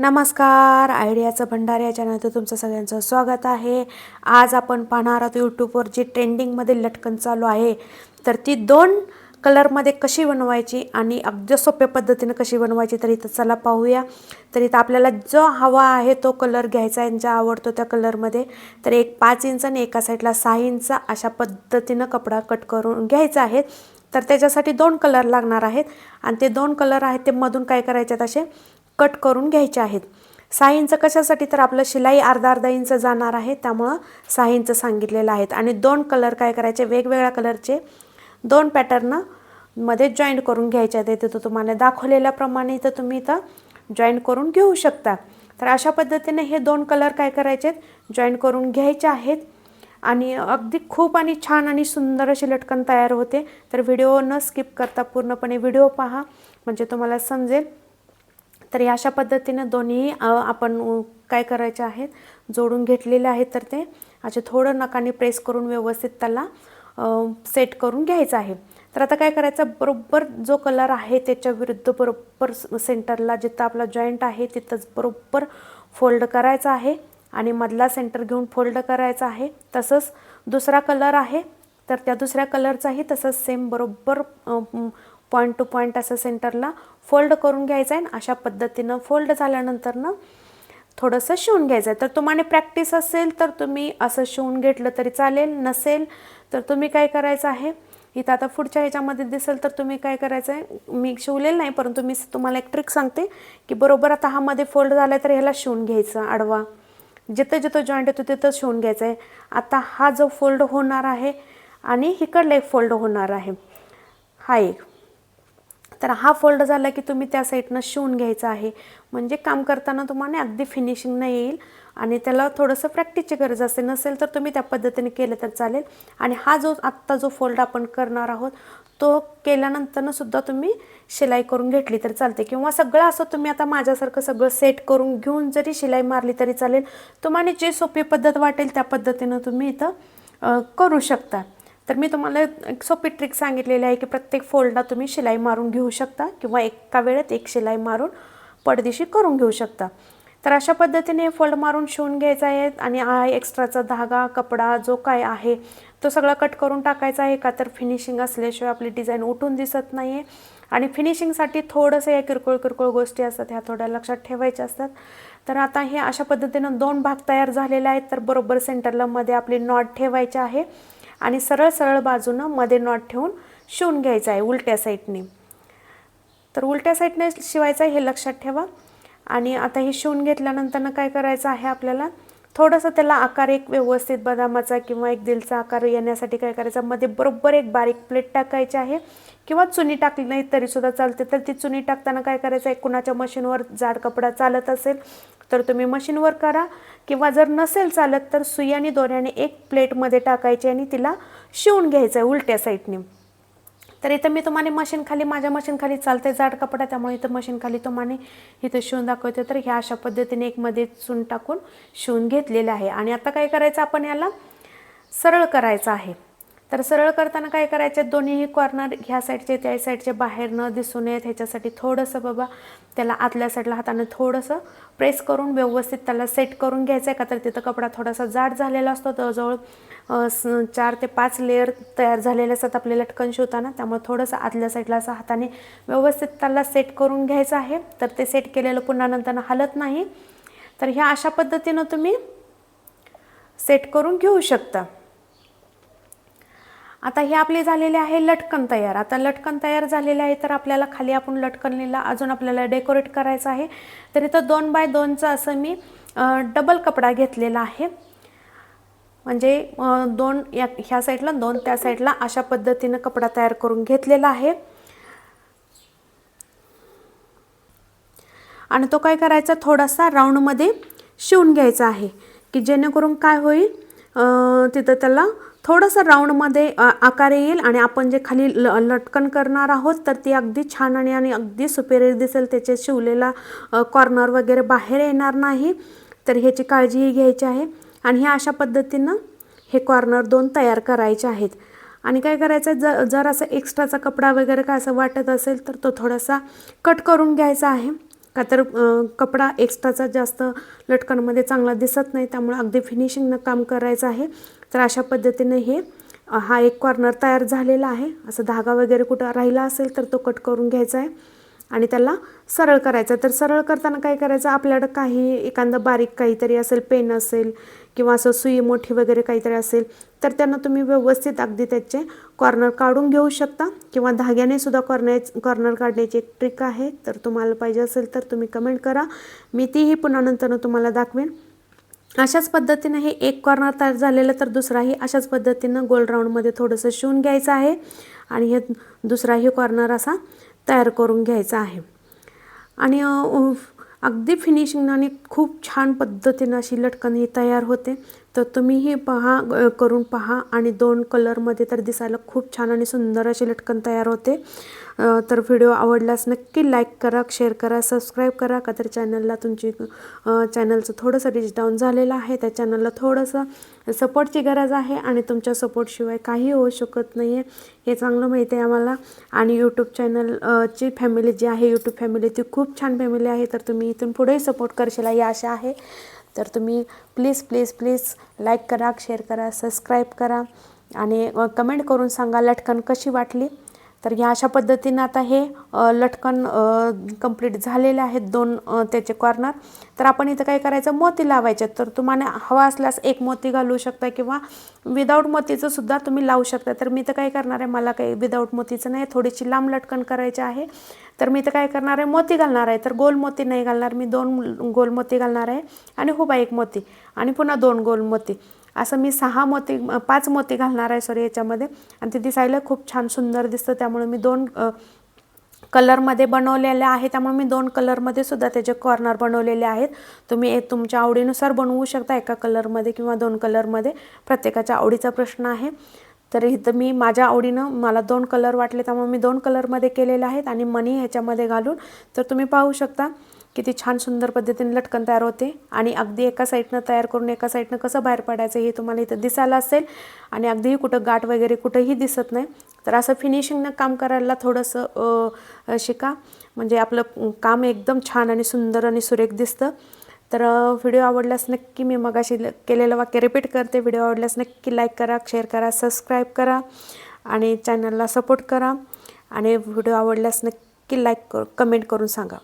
नमस्कार आयडियाचं भंडार या चॅनलचं तुमचं सगळ्यांचं स्वागत आहे. आज आपण पाहणार आहोत यूट्यूबवर जी ट्रेंडिंगमध्ये लटकन चालू आहे. तर ती दोन कलरमध्ये कशी बनवायची आणि अगदी सोप्या पद्धतीनं कशी बनवायची तर इथं चला पाहूया. तर इथं आपल्याला जो हवा आहे तो कलर घ्यायचा आहे ज्या आवडतो त्या कलरमध्ये तर एक पाच इंच आणि एका साईडला सहा इंच अशा पद्धतीनं कपडा कट करून घ्यायचा आहे. तर त्याच्यासाठी दोन कलर लागणार आहेत. आणि ते दोन कलर आहेत ते मधून काय करायचे आहेत असे? कट करून घ्यायचे आहेत. सहा इंच कशासाठी तर आपलं शिलाई अर्धा अर्धा इंच जाणार आहे त्यामुळं सहा इंच सांगितलेलं आहेत. आणि दोन कलर काय करायचे? वेगवेगळ्या कलरचे दोन पॅटर्नमध्ये जॉईंट करून घ्यायचे आहेत. तिथं तुम्हाला दाखवलेल्याप्रमाणे इथं तुम्ही इथं जॉईंट करून घेऊ शकता. तर अशा पद्धतीने हे दोन कलर काय करायचे आहेत? जॉईंट करून घ्यायचे आहेत. आणि अगदी खूप आणि छान आणि सुंदर अशी लटकन तयार होते. तर व्हिडिओ न स्किप करता पूर्णपणे व्हिडिओ पहा. म्हणजे तुम्हाला समजेल. तर अशा पद्धतीनं दोन्ही आपण काय करायचे आहेत? जोडून घेतलेले आहेत तर ते. असे थोडं नकाने प्रेस करून व्यवस्थित त्याला सेट करून घ्यायचं आहे. तर आता काय करायचं? बरोबर जो कलर आहे त्याच्या विरुद्ध बरोबर सेंटरला जिथं आपला जॉईंट आहे तिथंच बरोबर फोल्ड करायचा आहे आणि मधला सेंटर घेऊन फोल्ड करायचा आहे. तसंच दुसरा कलर आहे तर त्या दुसऱ्या कलरचाही तसंच सेम बरोबर पॉईंट टू पॉईंट असं सेंटरला फोल्ड करून घ्यायचं आहे आणि अशा पद्धतीनं फोल्ड झाल्यानंतर ना थोडंसं शिवून घ्यायचं आहे. तर तुम्हाला प्रॅक्टिस असेल तर तुम्ही असं शिवून घेतलं तरी चालेल. नसेल तर तुम्ही काय करायचं आहे? इथं आता पुढच्या ह्याच्यामध्ये दिसेल तर तुम्ही काय करायचं आहे? मी शिवलेलं नाही परंतु मी तुम्हाला एक ट्रिक सांगते की बरोबर आता हा मध्ये फोल्ड झाला तर ह्याला शिवून घ्यायचं आडवा. जिथं जिथं जॉईंट येतो तिथं शिवून घ्यायचं आहे. आता हा जो फोल्ड होणार आहे आणि इकडला एक फोल्ड होणार आहे. हा एक. तर हा फोल्ड झाला की तुम्ही त्या साईडनं शिवून घ्यायचा आहे. म्हणजे काम करताना तुम्हाला अगदी फिनिशिंग नाही येईल आणि त्याला थोडंसं प्रॅक्टिसची गरज असते नसेल तर तुम्ही त्या पद्धतीने केलं तर चालेल. आणि हा जो आत्ता जो फोल्ड आपण करणार आहोत तो केल्यानंतरनं सुद्धा तुम्ही शिलाई करून घेतली तर चालते. किंवा सगळं असं तुम्ही आता माझ्यासारखं सगळं सेट करून घेऊन जरी शिलाई मारली तरी चालेल. तुम्हाला जे सोपी पद्धत वाटेल त्या पद्धतीनं तुम्ही इथं करू शकता. तर मी तुम्हाला एक सोपी ट्रिक सांगितलेली आहे की प्रत्येक फोल्डला तुम्ही शिलाई मारून घेऊ शकता किंवा एका वेळेत एक शिलाई मारून पडदिशी करून घेऊ शकता. तर अशा पद्धतीने फोल्ड मारून शिवून घ्यायचा आहे आणि हा एक्स्ट्राचा धागा कपडा जो काय आहे तो सगळा कट करून टाकायचा आहे का तर फिनिशिंग असल्याशिवाय आपली डिझाईन उठून दिसत नाही आहे आणि फिनिशिंगसाठी थोडंसं या किरकोळ किरकोळ गोष्टी असतात ह्या थोड्या लक्षात ठेवायच्या असतात. तर आता हे अशा पद्धतीनं दोन भाग तयार झालेले आहेत तर बरोबर सेंटरला मध्ये आपली नॉट ठेवायची आहे. आणि सरळ सरळ बाजूनं मध्ये नॉट ठेवून शिवून घ्यायचं आहे उलट्या साईडने तर उलट्या साईडने शिवायचं आहे हे लक्षात ठेवा. आणि आता हे शिवून घेतल्यानंतर काय करायचं आहे आपल्याला? थोडंसं त्याला आकार एक व्यवस्थित बदामाचा किंवा एक दिलचा आकार येण्यासाठी काय करायचं? मध्ये बरोबर एक बारीक प्लेट टाकायची आहे. किंवा चुनी टाकली नाही तरीसुद्धा चालते. तर ती चुनी टाकताना काय करायचं? आहे कुणाच्या मशीनवर जाड कपडा चालत असेल तर तुम्ही मशीनवर करा. किंवा जर नसेल चालत तर सुई आणि दोऱ्याने एक प्लेटमध्ये टाकायची आणि तिला शिवून घ्यायचं आहे उलट्या साईडने तर इथं मी तुम्हाला मशीन खाली माझ्या मशीन खाली चालते जाड कपडा त्यामुळे इथं मशीन खाली तुम्हाला इथं शिवून दाखवते. तर ह्या अशा पद्धतीने एक मध्ये चून टाकून शिवून घेतलेलं आहे. आणि आता काय करायचं आपण याला सरळ करायचं आहे. तर सरळ करताना काय करायचे? दोन्हीही कॉर्नर ह्या साईडचे त्या साईडचे बाहेर न दिसून येत ह्याच्यासाठी थोडंसं बाबा त्याला आतल्या साईडला हाताने थोडंसं प्रेस करून व्यवस्थित त्याला सेट करून घ्यायचं आहे का? तर तिथं कपडा थोडासा जाड झालेला असतो. जवळजवळ स- चार ते पाच लेअर तयार झालेले असतात आपले लटकन शिवताना. त्यामुळे थोडंसं आतल्या साईडला असं हाताने व्यवस्थित त्याला सेट करून घ्यायचं आहे. तर ते सेट केलेलं पुन्हा नंतर हलत नाही. तर ह्या अशा पद्धतीनं तुम्ही सेट करून घेऊ शकता. आता हे आपले झालेले आहे लटकन तयार. आता लटकन तयार झालेले आहे तर आपल्याला खाली आपण लटकनलीला अजून आपल्याला डेकोरेट करायचं आहे. तर इथं दोन बाय दोनचं असं मी डबल कपडा घेतलेला आहे. म्हणजे दोन या ह्या साईडला दोन त्या साईडला अशा पद्धतीनं कपडा तयार करून घेतलेला आहे. आणि तो काय करायचा? थोडासा राऊंडमध्ये शिवून घ्यायचा आहे की जेणेकरून काय होईल? तिथं त्याला थोडंसं राऊंडमध्ये आकार येईल आणि आपण जे खाली ल लटकन करणार आहोत तर ती अगदी छान आणि आणि अगदी सुपेरियर दिसेल. त्याचे शिवलेला कॉर्नर वगैरे बाहेर येणार नाही. तर ह्याची काळजीही घ्यायची आहे. आणि ह्या अशा पद्धतीनं हे कॉर्नर दोन तयार करायचे आहेत. आणि काय करायचं ज जर असं एक्स्ट्राचा कपडा वगैरे काय असं वाटत असेल तर तो थोडासा कट करून घ्यायचा आहे. का तर कपडा एक्स्ट्राचा जास्त लटकनमध्ये चांगला दिसत नाही त्यामुळे अगदी फिनिशिंगनं काम करायचं आहे. तर अशा पद्धतीने हे हा एक कॉर्नर तयार झालेला आहे. असं धागा वगैरे कुठं राहिला असेल तर तो कट करून घ्यायचा आहे. आणि त्याला सरळ करायचं. तर सरळ करताना काय करायचं? आपल्याकडं काही एखादं बारीक काहीतरी असेल पेन असेल किंवा असं सुई मोठी वगैरे काहीतरी असेल तर त्यांना तुम्ही व्यवस्थित अगदी त्याचे कॉर्नर काढून घेऊ शकता. किंवा धाग्याने सुद्धा कॉर्नर कॉर्नर काढण्याची एक ट्रिक आहे. तर तुम्हाला पाहिजे असेल तर तुम्ही कमेंट करा. मी तीही पुन्हा नंतरनं तुम्हाला दाखवेन. अशाच पद्धतीनं हे एक कॉर्नर तयार झालेलं तर दुसराही अशाच पद्धतीनं गोल राऊंडमध्ये थोडंसं शिवून घ्यायचं आहे. आणि हे दुसराही कॉर्नर असा तयार करून घ्यायचा आहे. आणि अगदी फिनिशिंग आणि खूप छान पद्धतीनं अशी लटकन ही तयार होते. तर तुम्हीही पहा करून पहा आणि दोन कलरमध्ये तर दिसायला खूप छान आणि सुंदर अशी लटकन तयार होते. तर व्हिडिओ आवडल्यास नक्की लाईक करा शेअर करा सबस्क्राईब करा. का तर चॅनलला तुमची चॅनलचं थोडंसं रीच डाऊन झालेलं आहे. त्या चॅनलला थोडंसं सपोर्टची गरज आहे आणि तुमच्या सपोर्टशिवाय काही होऊ शकत नाही आहे. हे चांगलं माहिती आहे आम्हाला. आणि यूट्यूब चॅनलची फॅमिली जी आहे यूट्यूब फॅमिली ती खूप छान फॅमिली आहे. तर तुम्ही इथून पुढेही सपोर्ट करशील ही आशा आहे. तर तुम्ही प्लीज प्लीज प्लीज लाईक करा शेअर करा सबस्क्राईब करा. आणि कमेंट करून सांगा लटकन कशी वाटली. तर ह्या अशा पद्धतीनं आता हे लटकन कंप्लीट झालेले आहेत दोन त्याचे कॉर्नर तर आपण इथं काय करायचं? मोती लावायचे. तर तुम्हाला हवा असल्यास एक मोती घालू शकता किंवा विदाऊट मोतीचं सुद्धा तुम्ही लावू शकता. तर मी तर काय करणार आहे? मला काही विदाऊट मोतीचं नाही. थोडीशी लांब लटकन करायची आहे. तर मी तर काय करणार आहे? मोती घालणार आहे. तर गोल मोती नाही घालणार. मी दोन गोल मोती घालणार आहे. आणि हुबा एक मोती. आणि पुन्हा दोन गोल मोती. असं मी सहा मोती पाच मोती घालणार आहे सॉरी याच्यामध्ये. आणि ते दिसायला खूप छान सुंदर दिसतं. त्यामुळे मी दोन कलरमध्ये बनवलेले आहे. त्यामुळे मी दोन कलरमध्ये सुद्धा त्याचे कॉर्नर बनवलेले आहेत. तुम्ही हे तुमच्या आवडीनुसार बनवू शकता एका कलरमध्ये किंवा दोन कलरमध्ये. प्रत्येकाच्या आवडीचा प्रश्न आहे. तर इथं मी माझ्या आवडीनं मला दोन कलर वाटले त्यामुळे मी दोन कलरमध्ये केलेले आहेत आणि मनी ह्याच्यामध्ये घालून. तर तुम्ही पाहू शकता किती छान सुंदर पद्धतीने लटकन तयार होते. आणि अगदी एका साईडनं तयार करून एका साईडनं कसं बाहेर पडायचं हे तुम्हाला इथं दिसायला असेल. आणि अगदीही कुठं गाठ वगैरे कुठंही दिसत नाही. तर असं फिनिशिंगनं काम करायला थोडंसं शिका. म्हणजे आपलं काम एकदम छान आणि सुंदर आणि सुरेख दिसतं. तर व्हिडिओ आवडल्यास नक्की मी मगाशी ल- केलेलं वाक्य रिपीट करते. व्हिडिओ आवडल्यास नक्की लाईक करा शेअर करा सबस्क्राईब करा. आणि चॅनलला सपोर्ट करा. आणि व्हिडिओ आवडल्यास नक्की लाईक कमेंट करून सांगा.